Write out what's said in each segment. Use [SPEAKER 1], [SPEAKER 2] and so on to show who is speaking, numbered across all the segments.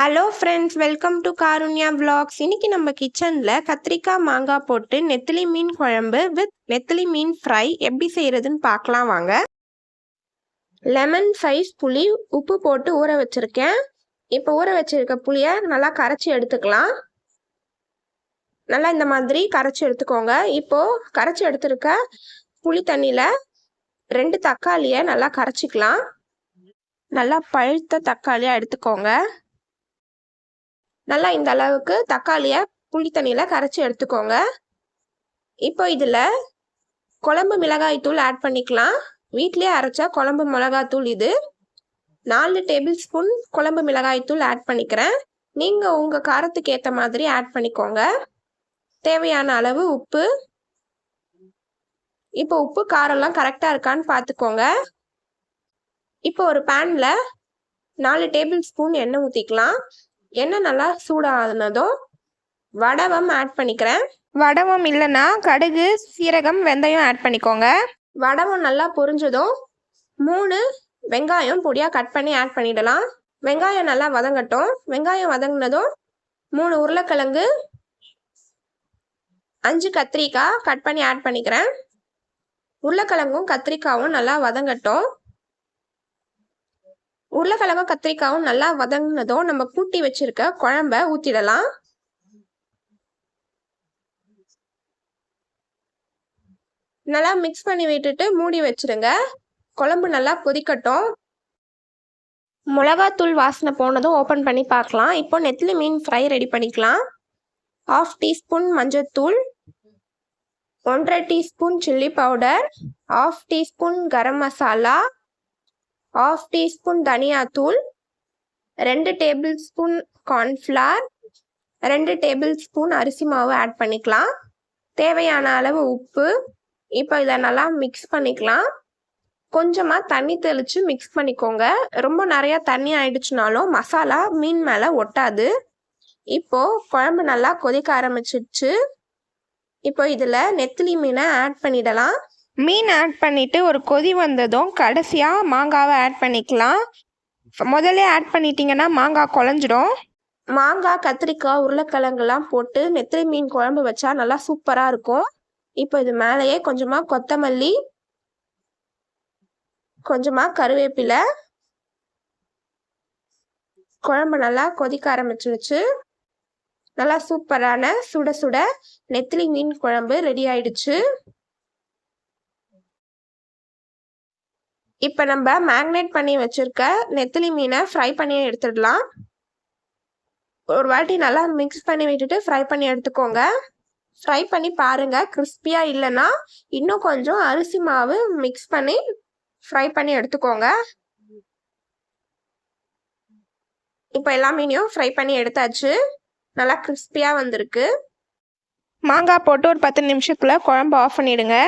[SPEAKER 1] Hello friends welcome to Karunya vlogs. இன்றைக்கி நம்ம கிச்சனில் கத்திரிக்காய் மாங்காய் போட்டு நெத்திலி மீன் குழம்பு வித் நெத்திலி மீன் ஃப்ரை எப்படி செய்கிறதுன்னு பார்க்கலாம் வாங்க. லெமன் சைஸ் புளி உப்பு போட்டு ஊற வச்சுருக்கேன். இப்போ ஊற வச்சுருக்க புளியை நல்லா கரைச்சி எடுத்துக்கலாம். நல்லா இந்த மாதிரி கரைச்சி எடுத்துக்கோங்க. இப்போது கரைச்சி எடுத்துருக்க புளி தண்ணியில் ரெண்டு தக்காளியை நல்லா கரைச்சிக்கலாம். நல்லா பழுத்த தக்காளியாக எடுத்துக்கோங்க. நல்லா இந்த அளவுக்கு தக்காளியை புளி தண்ணியில் கரைச்சி எடுத்துக்கோங்க. இப்போ இதில் குழம்பு மிளகாய் தூள் ஆட் பண்ணிக்கலாம். வீட்லேயே அரைச்சா குழம்பு மிளகாய் தூள் இது. நாலு டேபிள் ஸ்பூன் குழம்பு மிளகாய் தூள் ஆட் பண்ணிக்கிறேன். நீங்கள் உங்கள் காரத்துக்கு ஏற்ற மாதிரி ஆட் பண்ணிக்கோங்க. தேவையான அளவு உப்பு. இப்போ உப்பு காரம்லாம் கரெக்டாக இருக்கான்னு பார்த்துக்கோங்க இப்போ ஒரு பேனில் நாலு டேபிள் ஸ்பூன் எண்ணெய் ஊற்றிக்கலாம் எண்ணெய் நல்லா சூடானதும் வடவம் ஆட் பண்ணிக்கிறேன். வடவம் இல்லைன்னா கடுகு சீரகம் வெந்தயம் ஆட் பண்ணிக்கோங்க. வடவம் நல்லா பொரிஞ்சதும் மூணு வெங்காயம் பொடியாக கட் பண்ணி ஆட் பண்ணிடலாம். வெங்காயம் நல்லா வதங்கட்டும். வெங்காயம் வதங்கினதும் மூணு உருளைக்கிழங்கு அஞ்சு கத்திரிக்காய் கட் பண்ணி ஆட் பண்ணிக்கிறேன். உருளைக்கிழங்கும் கத்திரிக்காவும் நல்லா வதங்கட்டும். உருளைக்கிழங்கும் கத்திரிக்காயும் நல்லா வதங்கினதும் நம்ம கூட்டி வச்சிருக்க குழம்ப ஊத்திடலாம். நல்லா மிக்ஸ் பண்ணி விட்டுட்டு மூடி வச்சிருங்க. குழம்பு நல்லா கொதிக்கட்டும். மிளகாத்தூள் வாசனை போனதும் ஓப்பன் பண்ணி பார்க்கலாம். இப்போ நெத்திலி மீன் ஃப்ரை ரெடி பண்ணிக்கலாம். ஆஃப் டீஸ்பூன் மஞ்சத்தூள் ஒன்றரை teaspoon chilli powder half teaspoon garam masala half teaspoon தனியாத்தூள் ரெண்டு டேபிள் ஸ்பூன் கார்ன்ஃப்ளார் ரெண்டு டேபிள் ஸ்பூன் அரிசி மாவு ஆட் பண்ணிக்கலாம். தேவையான அளவு உப்பு இப்போ இதை நல்லா மிக்ஸ் பண்ணிக்கலாம். கொஞ்சமாக தண்ணி தெளித்து மிக்ஸ் பண்ணிக்கோங்க. ரொம்ப நிறையா தண்ணி ஆயிடுச்சுனாலும் மசாலா மீன் மேலே ஒட்டாது. இப்போது குழம்பு நல்லா கொதிக்க ஆரம்பிச்சிடுச்சு. இப்போ இதில் நெத்திலி மீனை ஆட் பண்ணிடலாம். மீன் ஆட் பண்ணிவிட்டு ஒரு கொதி வந்ததும் கடைசியாக மாங்காவை ஆட் பண்ணிக்கலாம். முதல்ல ஆட் பண்ணிட்டீங்கன்னா மாங்காய் குழஞ்சிடும். மாங்காய் கத்திரிக்காய் உருளைக்கிழங்குலாம் போட்டு நெத்திலி மீன் குழம்பு வச்சா நல்லா சூப்பராக இருக்கும். இப்போ இது மேலேயே கொஞ்சமாக கொத்தமல்லி கொஞ்சமாக கருவேப்பிலை குழம்பு நல்லா கொதிக்க ஆரம்பிச்சிருச்சு. நல்லா சூப்பரான சுட சுட நெத்திலி மீன் குழம்பு ரெடி ஆயிடுச்சு. இப்போ நம்ம மேக்னேட் பண்ணி வச்சுருக்க நெத்திலி மீனை ஃப்ரை பண்ணி எடுத்துடலாம். ஒரு வாட்டி நல்லா மிக்ஸ் பண்ணி விட்டுட்டு ஃப்ரை பண்ணி எடுத்துக்கோங்க. ஃப்ரை பண்ணி பாருங்கள் கிறிஸ்பியாக இல்லைன்னா இன்னும் கொஞ்சம் அரிசி மாவு மிக்ஸ் பண்ணி ஃப்ரை பண்ணி எடுத்துக்கோங்க. இப்போ எல்லா மீனையும் ஃப்ரை பண்ணி எடுத்தாச்சு. நல்லா கிறிஸ்பியாக வந்திருக்கு. மாங்காய் போட்டு ஒரு பத்து நிமிஷத்தில் குழம்பு ஆஃப் பண்ணிவிடுங்க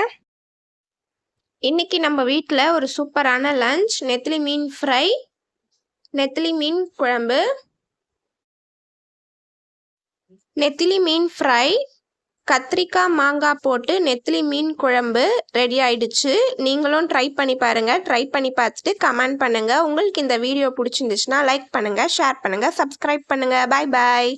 [SPEAKER 1] இன்னைக்கு நம்ம வீட்டில் ஒரு சூப்பரான லஞ்ச் நெத்திலி மீன் ஃப்ரை நெத்திலி மீன் குழம்பு நெத்திலி மீன் ஃப்ரை கத்திரிக்காய் மாங்காய் போட்டு நெத்திலி மீன் குழம்பு ரெடி ஆயிடுச்சு. நீங்களும் ட்ரை பண்ணி பாருங்கள் ட்ரை பண்ணி பார்த்துட்டு கமெண்ட் பண்ணுங்கள் உங்களுக்கு இந்த வீடியோ பிடிச்சிருந்துச்சுன்னா லைக் பண்ணுங்கள் ஷேர் பண்ணுங்கள் சப்ஸ்கிரைப் பண்ணுங்கள் பாய் பாய்